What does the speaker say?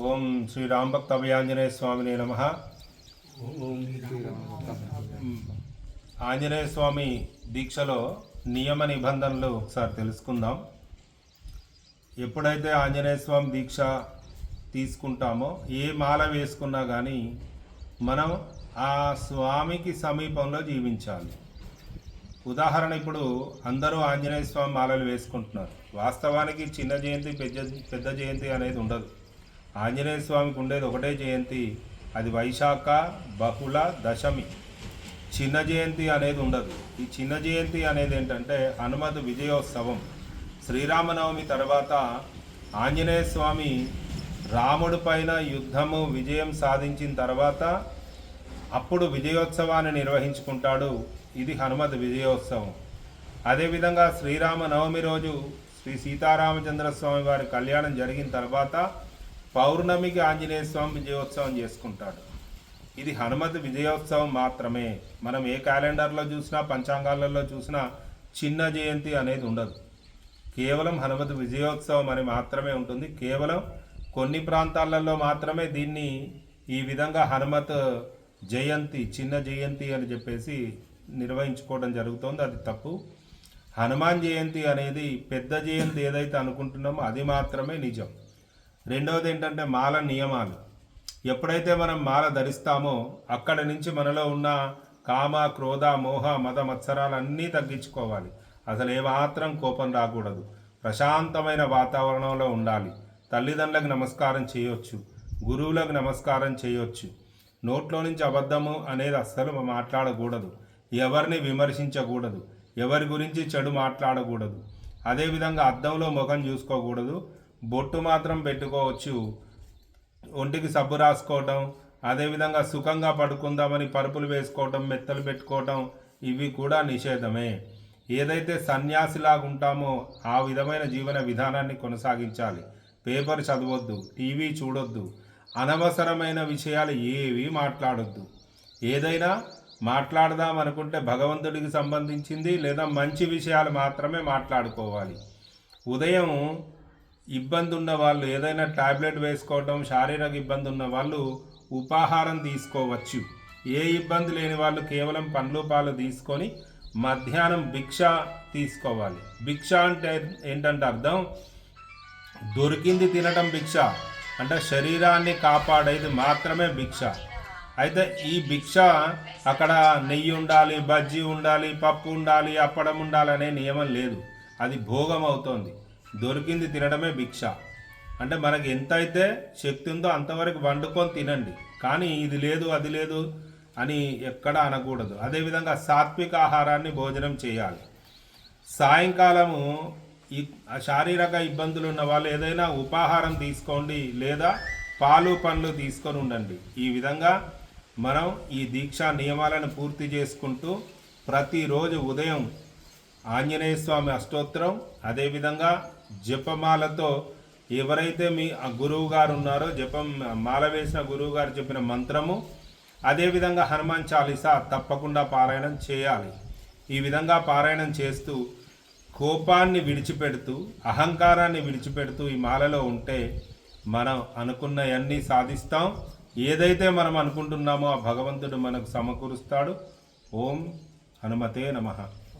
ఓం శ్రీ రాంభక్త అభయాంజనేయ స్వామినే నమ. ఆంజనేయ స్వామి దీక్షలో నియమ నిబంధనలు ఒకసారి తెలుసుకుందాం. ఎప్పుడైతే ఆంజనేయ స్వామి దీక్ష తీసుకుంటామో ఏ మాల వేసుకున్నా కానీ మనం ఆ స్వామికి సమీపంలో జీవించాలి. ఉదాహరణ ఇప్పుడు అందరూ ఆంజనేయ స్వామి మాలలు వేసుకుంటున్నారు. వాస్తవానికి చిన్న జయంతి పెద్ద పెద్ద జయంతి అనేది ఉండదు. ఆంజనేయ స్వామికి ఉండేది ఒకటే జయంతి. అది వైశాఖ బహుళ దశమి. చిన్న జయంతి అనేది ఉండదు. ఈ చిన్న జయంతి అనేది ఏంటంటే హనుమత్ విజయోత్సవం. శ్రీరామనవమి తర్వాత ఆంజనేయ స్వామి రాముడి పైన యుద్ధము విజయం సాధించిన తర్వాత అప్పుడు విజయోత్సవాన్ని నిర్వహించుకుంటాడు. ఇది హనుమత్ విజయోత్సవం. అదేవిధంగా శ్రీరామనవమి రోజు శ్రీ సీతారామచంద్ర స్వామి వారి కళ్యాణం జరిగిన తర్వాత పౌర్ణమికి ఆంజనేయ స్వామి విజయోత్సవం చేసుకుంటాడు. ఇది హనుమతి విజయోత్సవం మాత్రమే. మనం ఏ క్యాలెండర్లో చూసినా పంచాంగాలలో చూసినా చిన్న జయంతి అనేది ఉండదు. కేవలం హనుమతి విజయోత్సవం అని మాత్రమే ఉంటుంది. కేవలం కొన్ని ప్రాంతాలలో మాత్రమే దీన్ని ఈ విధంగా హనుమత్ జయంతి చిన్న జయంతి అని చెప్పేసి నిర్వహించుకోవడం జరుగుతుంది. అది తప్పు. హనుమాన్ జయంతి అనేది పెద్ద జయంతి ఏదైతే అనుకుంటున్నామో అది మాత్రమే నిజం. రెండవది ఏంటంటే మాల నియమాలు. ఎప్పుడైతే మనం మాల ధరిస్తామో అక్కడి నుంచి మనలో ఉన్న కామ క్రోధ మోహ మత మత్సరాలన్నీ తగ్గించుకోవాలి. అసలు ఏమాత్రం కోపం రాకూడదు. ప్రశాంతమైన వాతావరణంలో ఉండాలి. తల్లిదండ్రులకు నమస్కారం చేయొచ్చు. గురువులకు నమస్కారం చేయొచ్చు. నోట్లో నుంచి అబద్ధము అనేది అస్సలు మాట్లాడకూడదు. ఎవరిని విమర్శించకూడదు. ఎవరి గురించి చెడు మాట్లాడకూడదు. అదేవిధంగా అద్దంలో ముఖం చూసుకోకూడదు. బొట్టు మాత్రం పెట్టుకోవచ్చు. ఒంటికి సబ్బు రాసుకోవటం అదేవిధంగా సుఖంగా పడుకుందామని పరుపులు వేసుకోవటం మెత్తలు పెట్టుకోవటం ఇవి కూడా నిషేధమే. ఏదైతే సన్యాసిలాగా ఉంటామో ఆ విధమైన జీవన విధానాన్ని కొనసాగించాలి. పేపర్ చదవద్దు టీవీ చూడొద్దు అనవసరమైన విషయాలు ఏవి మాట్లాడొద్దు. ఏదైనా మాట్లాడదాం అనుకుంటే భగవంతుడికి సంబంధించింది లేదా మంచి విషయాలు మాత్రమే మాట్లాడుకోవాలి. ఉదయం ఇబ్బంది ఉన్న వాళ్ళు ఏదైనా టాబ్లెట్ వేసుకోవడం శారీరక ఇబ్బంది ఉన్న వాళ్ళు ఉపాహారం తీసుకోవచ్చు. ఏ ఇబ్బంది లేని వాళ్ళు కేవలం పండ్లు పాలు తీసుకొని మధ్యాహ్నం భిక్ష తీసుకోవాలి. భిక్ష అంటే ఏంటంటే అర్థం దొరికింది తినటం భిక్ష. అంటే శరీరాన్ని కాపాడేది మాత్రమే భిక్ష. అయితే ఈ భిక్ష అక్కడ నెయ్యి ఉండాలి బజ్జీ ఉండాలి పప్పు ఉండాలి అప్పడం ఉండాలి అనే నియమం లేదు. అది భోగం అవుతోంది దొరికింది తినడమే భిక్ష. అంటే మనకి ఎంత అయితే శక్తి ఉందో అంతవరకు వండుకొని తినండి. కానీ ఇది లేదు అది లేదు అని ఎక్కడ అనకూడదు. అదేవిధంగా సాత్విక ఆహారాన్ని భోజనం చేయాలి. సాయంకాలము ఈ శారీరక ఇబ్బందులు ఉన్న వాళ్ళు ఏదైనా ఉపాహారం తీసుకోండి లేదా పాలు పండ్లు తీసుకొని ఉండండి. ఈ విధంగా మనం ఈ దీక్షా నియమాలను పూర్తి చేసుకుంటూ ప్రతిరోజు ఉదయం ఆంజనేయ స్వామి అష్టోత్తరం అదేవిధంగా జపమాలతో ఎవరైతే మీ గురువు గారు ఉన్నారో జపం మాల వేసిన గురువు గారు చెప్పిన మంత్రము అదేవిధంగా హనుమాన్ చాలీసా తప్పకుండా పారాయణం చేయాలి. ఈ విధంగా పారాయణం చేస్తూ కోపాన్ని విడిచిపెడుతూ అహంకారాన్ని విడిచిపెడుతూ ఈ మాలలో ఉంటే మనం అనుకున్నవన్నీ సాధిస్తాం. ఏదైతే మనం అనుకుంటున్నామో ఆ భగవంతుడు మనకు సమకూరుస్తాడు. ఓం హనుమతే నమః.